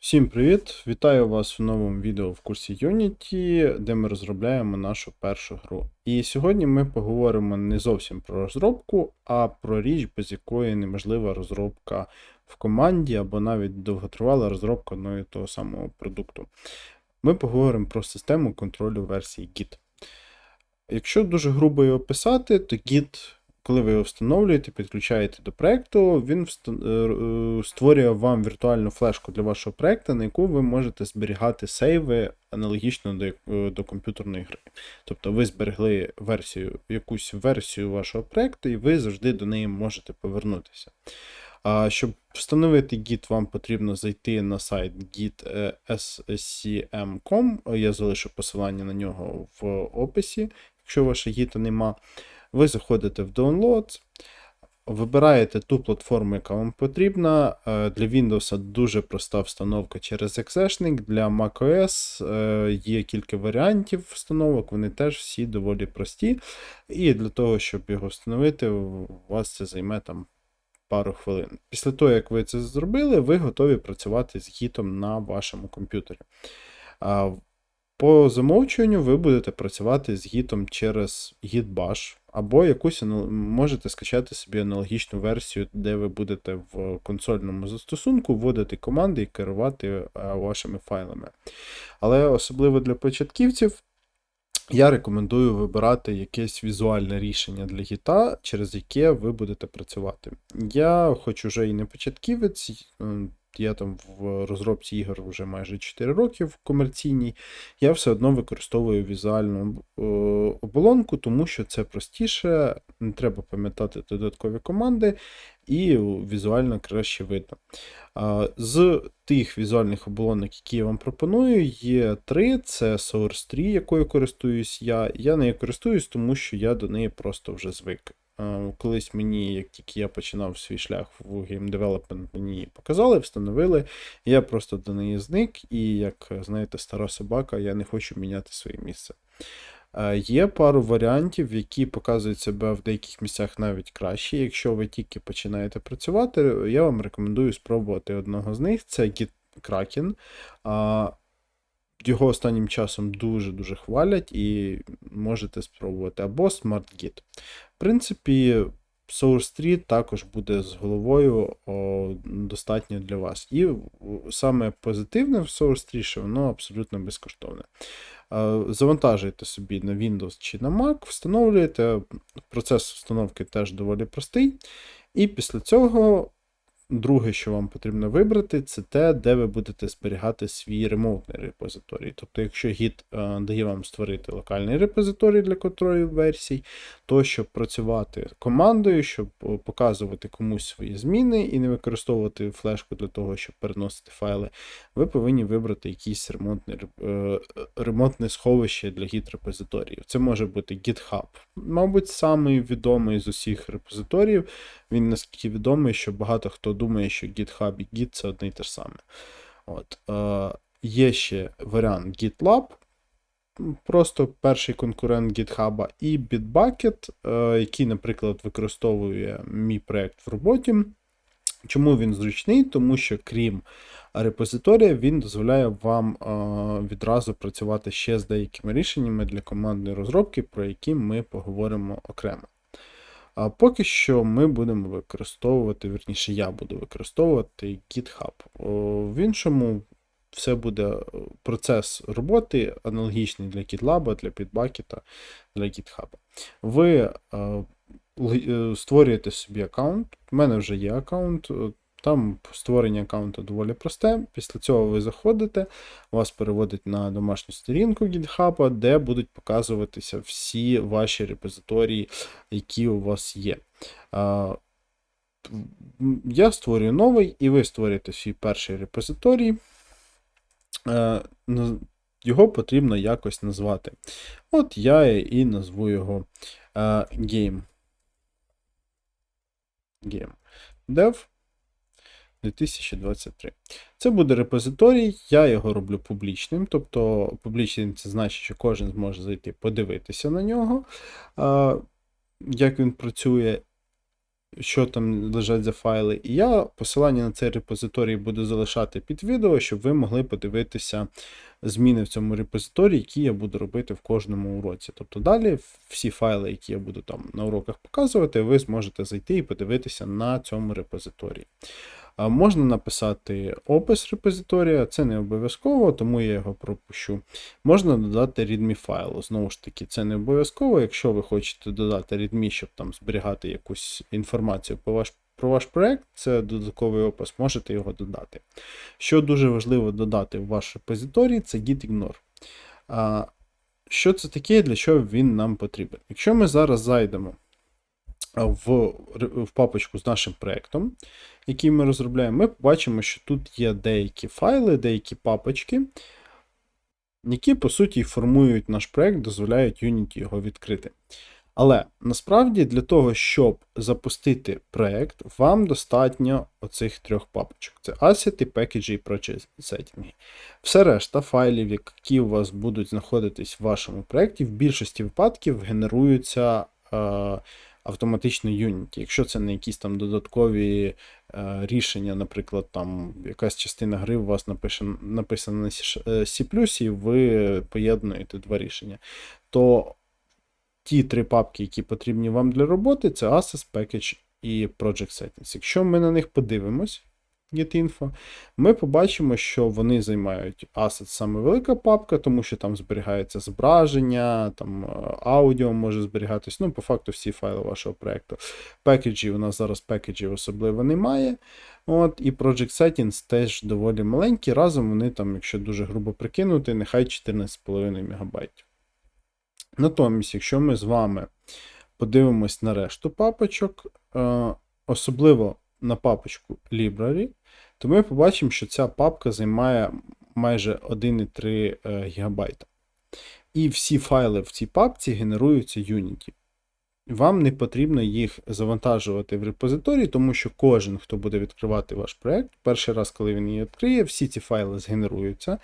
Всім привіт! Вітаю вас в новому відео в курсі Unity, де ми розробляємо нашу першу гру. І сьогодні ми поговоримо не зовсім про розробку, а про річ, без якої неможлива розробка в команді або навіть довготривала розробка одного і того самого продукту. Ми поговоримо про систему контролю версії Git. Якщо дуже грубо його описати, то Git коли ви його встановлюєте, підключаєте до проєкту, він е, е, створює вам віртуальну флешку для вашого проєкту, на яку ви можете зберігати сейви аналогічно до, е, до комп'ютерної гри. Тобто ви зберегли версію, якусь версію вашого проєкту, і ви завжди до неї можете повернутися. А щоб встановити Git, вам потрібно зайти на сайт git.scm.com. Я залишу посилання на нього в описі, якщо ваша гіта нема. Ви заходите в Downloads, вибираєте ту платформу, яка вам потрібна. Е, Для Windows дуже проста встановка через Exешник. Для macOS е, є кілька варіантів встановок, вони теж всі доволі прості. І для того, щоб його встановити, у вас це займе там пару хвилин. Після того, як ви це зробили, ви готові працювати з гітом на вашому комп'ютері. По замовчуванню ви будете працювати з гітом через Git-Bash, або якусь можете скачати собі аналогічну версію, де ви будете в консольному застосунку вводити команди і керувати е, вашими файлами. Але особливо для початківців. Я рекомендую вибирати якесь візуальне рішення для гіта, через яке ви будете працювати. Я, хоч уже і не початківець, я там в розробці ігор вже майже 4 роки в комерційній, я все одно використовую візуальну е, оболонку, тому що це простіше, не треба пам'ятати додаткові команди, і візуально краще видно. З тих візуальних оболонок, які я вам пропоную, є три: це Source 3, якою користуюсь я. Я нею користуюсь, тому що я до неї просто вже звик. Колись мені, як тільки я починав свій шлях в девелопмент, мені показали, встановили. Я просто до неї зник, і як знаєте, стара собака, я не хочу міняти своє місце. Є пару варіантів, які показують себе в деяких місцях навіть краще. Якщо ви тільки починаєте працювати, я вам рекомендую спробувати одного з них. Це Git Kraken. Його останнім часом дуже-дуже хвалять і можете спробувати. Або SmartGit. В принципі, Source 3 також буде з головою о, достатньо для вас. І саме позитивне в Source 3, що воно абсолютно безкоштовне. Е, Завантажуєте собі на Windows чи на Mac, встановлюєте. Процес встановки теж доволі простий. І після цього, друге, що вам потрібно вибрати, це те, де ви будете зберігати свій ремоутний репозиторій. Тобто, якщо Git е, дає вам створити локальний репозиторій для контролю версій, то щоб працювати командою, щоб е, показувати комусь свої зміни і не використовувати флешку для того, щоб переносити файли, ви повинні вибрати якийсь ремонтне, е, ремонтне сховище для гіт-репозиторіїв. Це може бути GitHub. Мабуть, самий відомий з усіх репозиторіїв. Він наскільки відомий, що багато хто думає, що GitHub і Git це одне й те ж саме. От, е, є ще варіант GitLab. Просто перший конкурент GitHub, і Bitbucket, е, який, наприклад, використовує мій проєкт в роботі. Чому він зручний? Тому що крім репозиторія, він дозволяє вам е, відразу працювати ще з деякими рішеннями для командної розробки, про які ми поговоримо окремо. А поки що ми будемо використовувати, верніше, я буду використовувати GitHub. В іншому все буде е, процес роботи аналогічний для GitLab, для Bitbucket, для GitHub. Ви е, е, створюєте собі аккаунт. У мене вже є аккаунт. Там створення аккаунту доволі просте. Після цього ви заходите, вас переводить на домашню сторінку GitHub, де будуть показуватися всі ваші репозиторії, які у вас є. Я створюю новий, і ви створюєте свій перший репозиторій. Е, Його потрібно якось назвати. От я і назву його е, Game. Game. Dev 2023. Це буде репозиторій, я його роблю публічним. Тобто публічним це значить, що кожен зможе зайти подивитися на нього, як він працює. що там лежать за файли. І я посилання на цей репозиторій буду залишати під відео, щоб ви могли подивитися зміни в цьому репозиторії, які я буду робити в кожному уроці. Тобто далі всі файли, які я буду там на уроках показувати, ви зможете зайти і подивитися на цьому репозиторії. Можна написати опис репозиторія, це не обов'язково, тому я його пропущу. Можна додати readme файл. Знову ж таки, це не обов'язково. Якщо ви хочете додати readme, щоб там зберігати якусь інформацію про ваш про ваш проект, це додатковий опис, можете його додати. Що дуже важливо додати в ваш репозиторій, це gitignore. Що це таке, для чого він нам потрібен? Якщо ми зараз зайдемо в в папочку з нашим проєктом, який ми розробляємо, ми побачимо, що тут є деякі файли, деякі папочки, які, по суті, формують наш проєкт, дозволяють Unity його відкрити. Але насправді для того, щоб запустити проєкт, вам достатньо оцих трьох папочок: це Asset, Package і Project. Все решта файлів, які у вас будуть знаходитись в вашому проєкті, в більшості випадків генеруються. Е автоматично Unity. Якщо це не якісь там додаткові е, рішення, наприклад, там якась частина гри у вас напише, написана на C, і ви поєднуєте два рішення, то ті три папки, які потрібні вам для роботи, це Assets, Package і Project Settings. Якщо ми на них подивимось, GetInfo, ми побачимо, що вони займають Assets саме велика папка, тому що там зберігається зображення, там е, аудіо може зберігатись. Ну, по факту, всі файли вашого проєкту. Пекеджі у нас зараз пекеджів особливо немає. От, І Project Settings теж доволі маленькі. Разом вони там, якщо дуже грубо прикинути, нехай 14,5 МБ. Натомість, якщо ми з вами подивимось на решту папочок, е, особливо на папочку Library, то ми побачимо, що ця папка займає майже 1,3 е, ГБ. І всі файли в цій папці генеруються Unity. Вам не потрібно їх завантажувати в репозиторій, тому що кожен, хто буде відкривати ваш проєкт, перший раз, коли він її відкриє, всі ці файли згенеруються.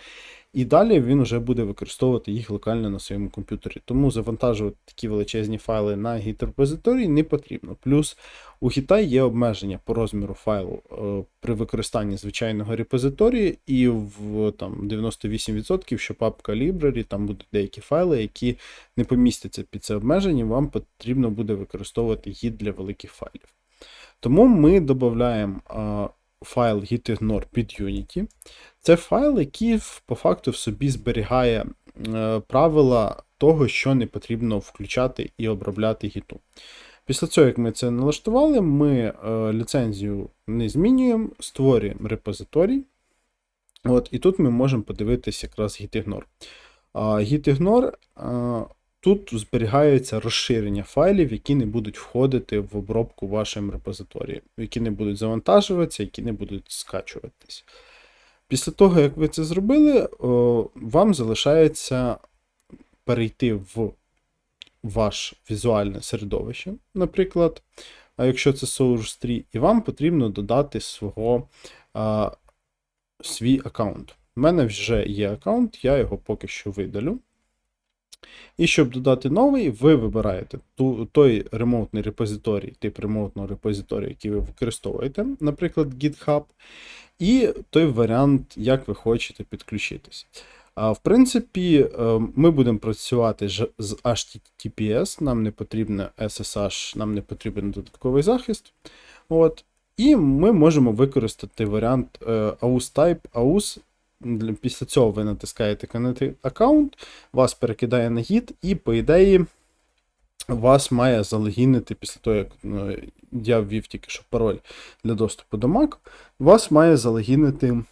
І далі він вже буде використовувати їх локально на своєму комп'ютері. Тому завантажувати такі величезні файли на гіт-репозиторій не потрібно. Плюс у Git є обмеження по розміру файлу е, при використанні звичайного репозиторії, і в там, 98%, що папка Library, там будуть деякі файли, які не помістяться під це обмеження, вам потрібно буде використовувати гід для великих файлів. Тому ми додаємо файл gitignore під Unity. Це файл, який по факту в собі зберігає е, правила того, що не потрібно включати і обробляти гіту. Після цього, як ми це налаштували, ми е, ліцензію не змінюємо, створюємо репозиторій. От, І тут ми можемо подивитися якраз gitignore. Gitignore Тут зберігаються розширення файлів, які не будуть входити в обробку вашим репозиторії, які не будуть завантажуватися, які не будуть скачуватись. Після того, як ви це зробили, вам залишається перейти в ваш візуальне середовище, наприклад, а якщо це Source 3, і вам потрібно додати свого, свій аккаунт. У мене вже є аккаунт, я його поки що видалю. І щоб додати новий, ви вибираєте ту, той ремонтний репозиторій, тип ремонтного репозиторію, який ви використовуєте, наприклад, GitHub, і той варіант, як ви хочете підключитись. А, В принципі, е, ми будемо працювати з HTTPS, нам не потрібно SSH, нам не потрібен додатковий захист. От. І ми можемо використати варіант е, AUS Type AUS Після цього ви натискаєте Connect аккаунт, вас перекидає на гід, і, по ідеї, вас має залогінити після того, як ну, я ввів тільки що пароль для доступу до Mac, вас має залогінити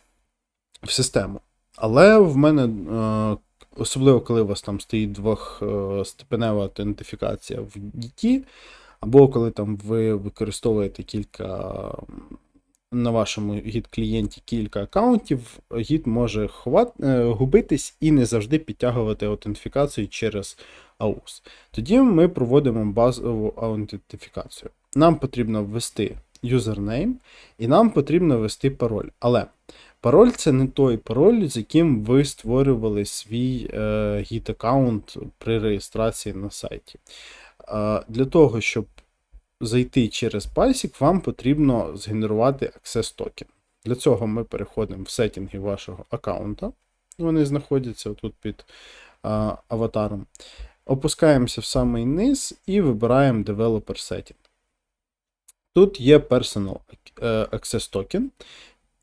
в систему. Але в мене, е, особливо коли у вас там стоїть двохстепенева аутентифікація в DT, або коли там ви використовуєте кілька на вашому гід-клієнті кілька аккаунтів, гід може ховати, е, губитись і не завжди підтягувати аутентифікацію через AUS. Тоді ми проводимо базову аутентифікацію. Нам потрібно ввести юзернейм, і нам потрібно ввести пароль. Але пароль це не той пароль, з яким ви створювали свій е, гід-аккаунт при реєстрації на сайті. Для того, щоб зайти через Basic, вам потрібно згенерувати Access токен. Для цього ми переходимо в сеттинги вашого аккаунта. Вони знаходяться тут під а, аватаром. Опускаємося в самий низ і вибираємо Developer Setting. Тут є Personal Access Token,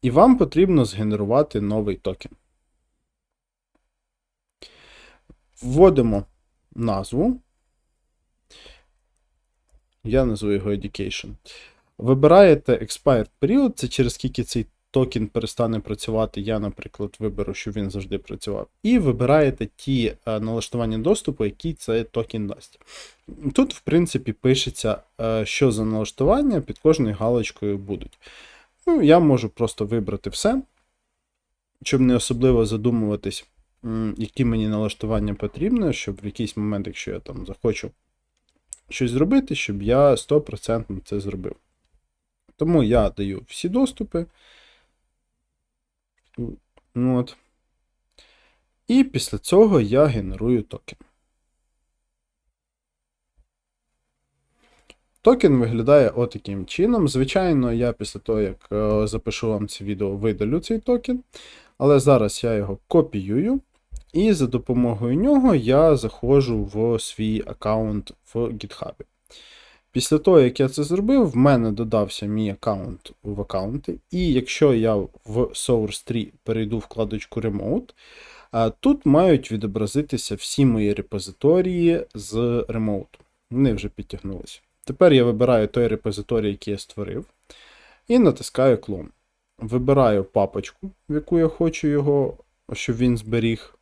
і вам потрібно згенерувати новий токен. Вводимо назву. Я назву його Education. Вибираєте Expired Period, це через скільки цей токен перестане працювати. Я, наприклад, виберу, щоб він завжди працював. І вибираєте ті е, налаштування доступу, які цей токен дасть. Тут, в принципі, пишеться, е, що за налаштування під кожною галочкою будуть. Ну, Я можу просто вибрати все, щоб не особливо задумуватись, які мені налаштування потрібно, щоб в якийсь момент, якщо я там захочу щось зробити, щоб я 100% це зробив. Тому я даю всі доступи. Ну, от. І після цього я генерую токен. Токен виглядає отаким чином. Звичайно, я після того, як е, запишу вам це відео, видалю цей токен. Але зараз я його копіюю. І за допомогою нього я заходжу в свій аккаунт в GitHub. Після того, як я це зробив, в мене додався мій аккаунт в аккаунти. І якщо я в Source 3 перейду вкладочку Remote, тут мають відобразитися всі мої репозиторії з Remote. Вони вже підтягнулися. Тепер я вибираю той репозиторій, який я створив, і натискаю клон. Вибираю папочку, в яку я хочу його, щоб він зберіг.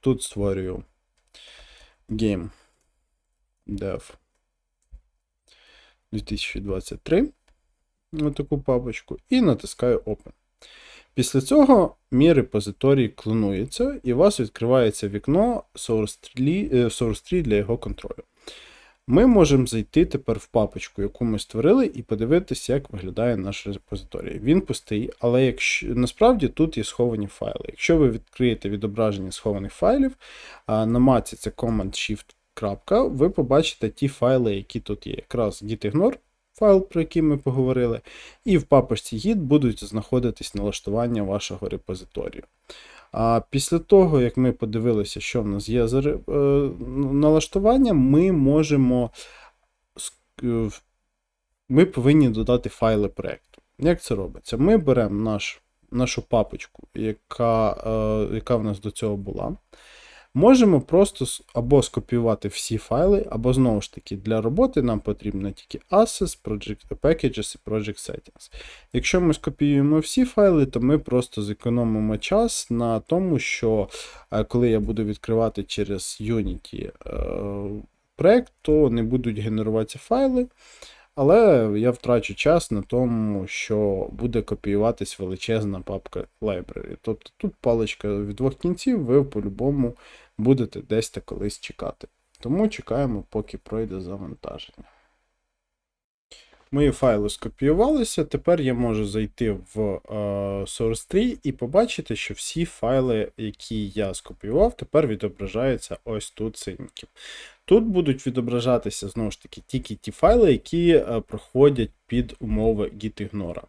Тут створюю Game Dev 2023. Отаку папочку, і натискаю Open. Після цього мій репозиторій клонується, і у вас відкривається вікно Source 3, Source 3 для його контролю. Ми можемо зайти тепер в папочку, яку ми створили, і подивитися, як виглядає наш репозиторій. Він пустий, але якщо насправді тут є сховані файли. Якщо ви відкриєте відображення схованих файлів, на маці це Command-Shift. Ви побачите ті файли, які тут є. Якраз gitignore, файл, про який ми поговорили, і в папочці git будуть знаходитись налаштування вашого репозиторію. А після того, як ми подивилися, що в нас є за е, налаштування, ми можемо е, ми повинні додати файли проєкту. Як це робиться? Ми беремо наш, нашу папочку, яка, е, яка в нас до цього була. Можемо просто або скопіювати всі файли, або знову ж таки для роботи нам потрібно тільки Assets, Project Packages і Project Settings. Якщо ми скопіюємо всі файли, то ми просто зекономимо час на тому, що е, коли я буду відкривати через Unity е, проект, то не будуть генеруватися файли. Але я втрачу час на тому, що буде копіюватись величезна папка library. Тобто тут паличка від двох кінців, ви по-любому будете десь та колись чекати. Тому чекаємо, поки пройде завантаження. Мої файли скопіювалися. Тепер я можу зайти в uh, Source 3 і побачити, що всі файли, які я скопіював, тепер відображаються ось тут синеньким. Тут будуть відображатися знову ж таки тільки ті файли, які uh, проходять під умови gitignore.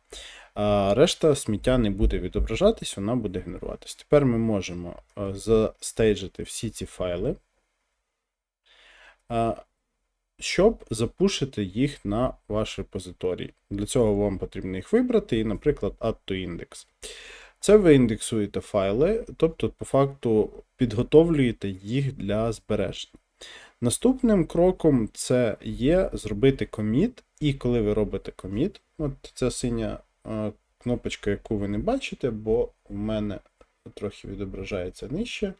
А решта сміття не буде відображатись, вона буде генеруватись. Тепер ми можемо uh, застейджити всі ці файли щоб запушити їх на ваш репозиторій. Для цього вам потрібно їх вибрати і, наприклад, add to index. Це ви індексуєте файли, тобто, по факту, підготовлюєте їх для збереження. Наступним кроком це є зробити коміт, і коли ви робите коміт, от ця синя кнопочка, яку ви не бачите, бо в мене трохи відображається нижче.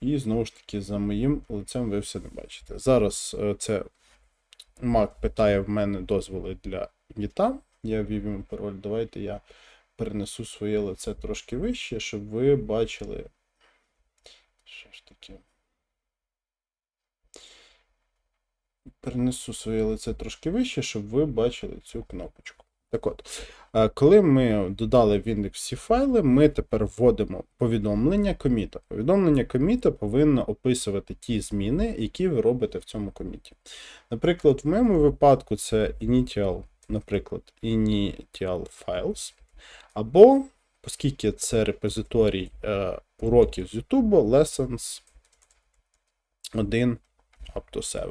І знову ж таки, за моїм лицем ви все не бачите. Зараз е, це Mac питає в мене дозволи для гіта. Я ввів йому пароль. Давайте я перенесу своє лице трошки вище, щоб ви бачили. Що ж таке? Перенесу своє лице трошки вище, щоб ви бачили цю кнопочку. Так от, е, коли ми додали в індекс всі файли, ми тепер вводимо повідомлення коміта. Повідомлення коміта повинно описувати ті зміни, які ви робите в цьому коміті. Наприклад, в моєму випадку це initial, наприклад, initial files, або, оскільки це репозиторій е, уроків з YouTube, lessons 1 up to 7.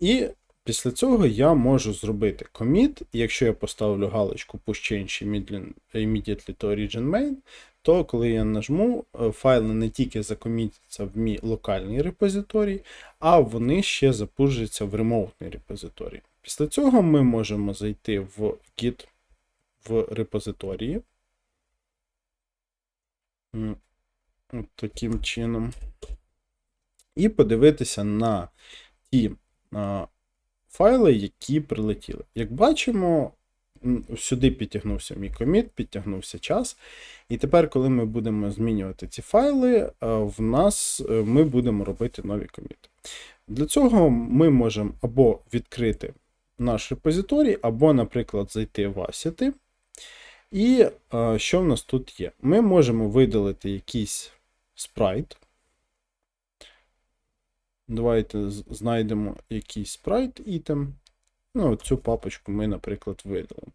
І Після цього я можу зробити і якщо я поставлю галочку push change immediately to origin main, то коли я нажму, е, файли не тільки закомітяться в мій локальний репозиторій, а вони ще запужаться в ремоутний репозиторій. Після цього ми можемо зайти в Git в репозиторії. От таким чином. І подивитися на ті файли, які прилетіли. Як бачимо, сюди підтягнувся мій коміт, підтягнувся час. І тепер, коли ми будемо змінювати ці файли, е, в нас е, ми будемо робити нові коміти. Для цього ми можемо або відкрити наш репозиторій, або, наприклад, зайти в Asset. І е, що в нас тут є? Ми можемо видалити якийсь спрайт. Давайте знайдемо якийсь спрайт ітем. Ну, цю папочку ми, наприклад, видалимо.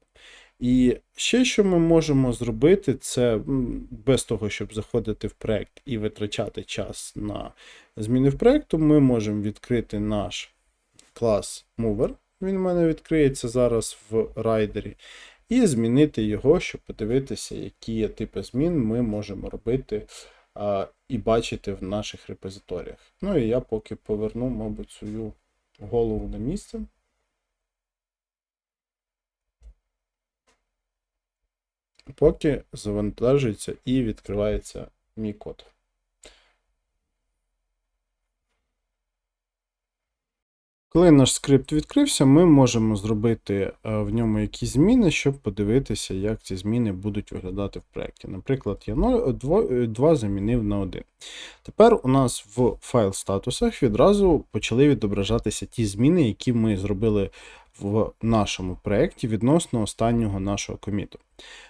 І ще, що ми можемо зробити, це без того, щоб заходити в проект і витрачати час на зміни в проєкту, ми можемо відкрити наш клас Mover. Він у мене відкриється зараз в райдері. І змінити його, щоб подивитися, які типи змін ми можемо робити і бачити в наших репозиторіях. Ну і я поки поверну, мабуть, свою голову на місце. Поки завантажується і відкривається мій код. Коли наш скрипт відкрився, ми можемо зробити е, в ньому якісь зміни, щоб подивитися, як ці зміни будуть виглядати в проєкті. Наприклад, я 2 замінив на 1. Тепер у нас в файл статусах відразу почали відображатися ті зміни, які ми зробили в нашому проєкті відносно останнього нашого коміту.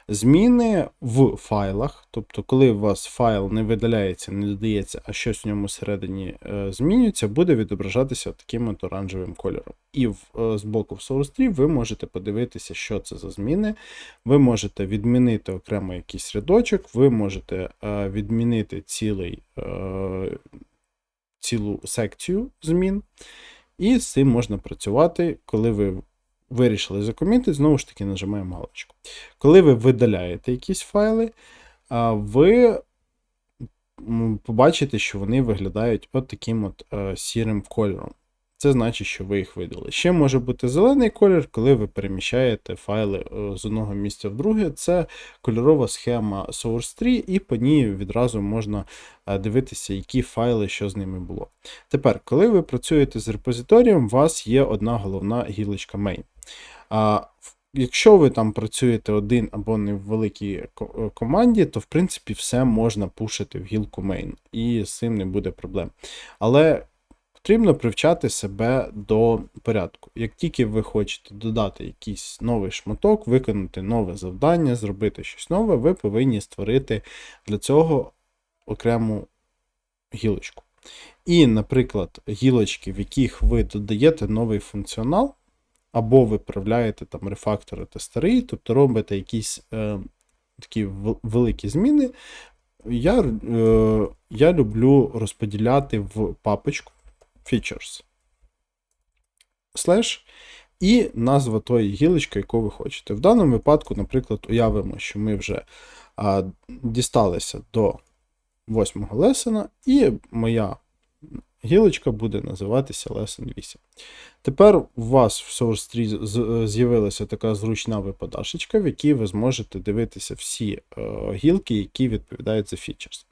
Зміни в файлах, тобто, коли у вас файл не видаляється, не додається, а щось в ньому всередині е, змінюється, буде відображатися таким от оранжевим кольором. І в, е, з боку в SourceTree ви можете подивитися, що це за зміни. Ви можете відмінити окремо якийсь рядочок, ви можете е, відмінити цілий, цілу секцію змін. І з цим можна працювати, коли ви вирішили закомітити, знову ж таки нажимаємо галочку. Коли ви видаляєте якісь файли, ви побачите, що вони виглядають от таким от е, сірим кольором. Це значить, що ви їх видали. Ще може бути зелений колір, коли ви переміщаєте файли е, з одного місця в друге. Це кольорова схема Source3, і по ній відразу можна е, дивитися, які файли, що з ними було. Тепер, коли ви працюєте з репозиторієм, у вас є одна головна гілочка main. Якщо ви там працюєте один або не в великій е, команді, то в принципі все можна пушити в гілку main, і з цим не буде проблем. Але Потрібно привчати себе до порядку. Як тільки ви хочете додати якийсь новий шматок, виконати нове завдання, зробити щось нове, ви повинні створити для цього окрему гілочку. І, наприклад, гілочки, в яких ви додаєте новий функціонал, або виправляєте там рефакторити старий, тобто робите якісь е, такі великі зміни, я, е, я люблю розподіляти в папочку features. Слеш і назва тої гілочки, яку ви хочете. В даному випадку, наприклад, уявимо, що ми вже а, дісталися до восьмого лесена, і моя гілочка буде називатися Lesson 8. Тепер у вас в SourceTree з'явилася така зручна випадашечка, в якій ви зможете дивитися всі е, гілки, які відповідають за фічерс.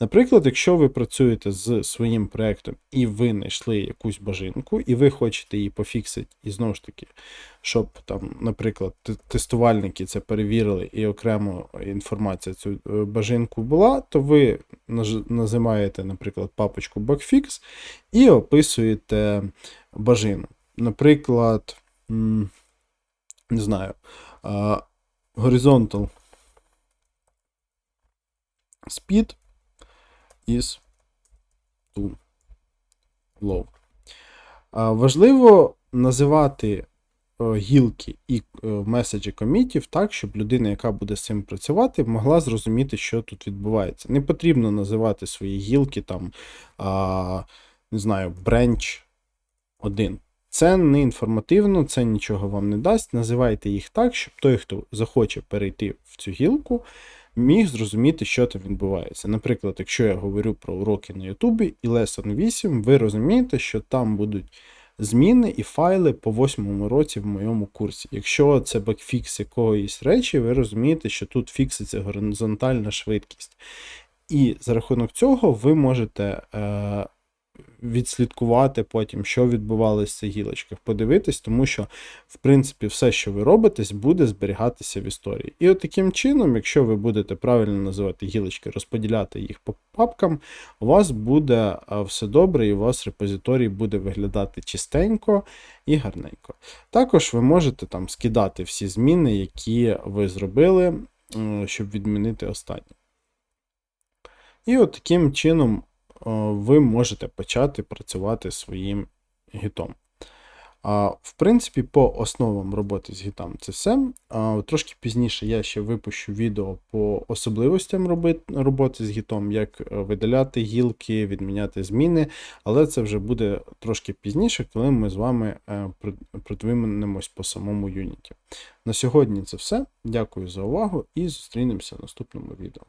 Наприклад, якщо ви працюєте з своїм проєктом і ви знайшли якусь бажинку, і ви хочете її пофіксити, і знову ж таки, щоб там, наприклад, тестувальники це перевірили і окремо інформація цю е, бажинку була, то ви називаєте, наприклад, папочку Bugfix і описуєте бажину. Наприклад, не знаю, horizontal speed is too low. Важливо називати гілки і меседжі комітів так, щоб людина, яка буде з цим працювати, могла зрозуміти, що тут відбувається. Не потрібно називати свої гілки там, не знаю, бренч 1. Це не інформативно, це нічого вам не дасть. Називайте їх так, щоб той, хто захоче перейти в цю гілку, міг зрозуміти, що там відбувається. Наприклад, якщо я говорю про уроки на Ютубі і Lesson 8, ви розумієте, що там будуть зміни і файли по восьмому році в моєму курсі. Якщо це бекфікс якоїсь речі, ви розумієте, що тут фікситься горизонтальна швидкість. І за рахунок цього ви можете е, відслідкувати потім, що відбувалося в цих гілочках, подивитись, тому що, в принципі, все, що ви робите, буде зберігатися в історії. І от таким чином, якщо ви будете правильно називати гілочки, розподіляти їх по папкам, у вас буде все добре, і у вас репозиторій буде виглядати чистенько і гарненько. Також ви можете там скидати всі зміни, які ви зробили, щоб відмінити останні. І от таким чином ви можете почати працювати своїм гітом. В принципі, по основам роботи з гітом це все. Трошки пізніше я ще випущу відео по особливостям роботи з гітом, як е, видаляти гілки, відміняти зміни, але це вже буде трошки пізніше, коли ми з вами е, продвинемось по самому юніті. На сьогодні це все. Дякую за увагу і зустрінемося в наступному відео.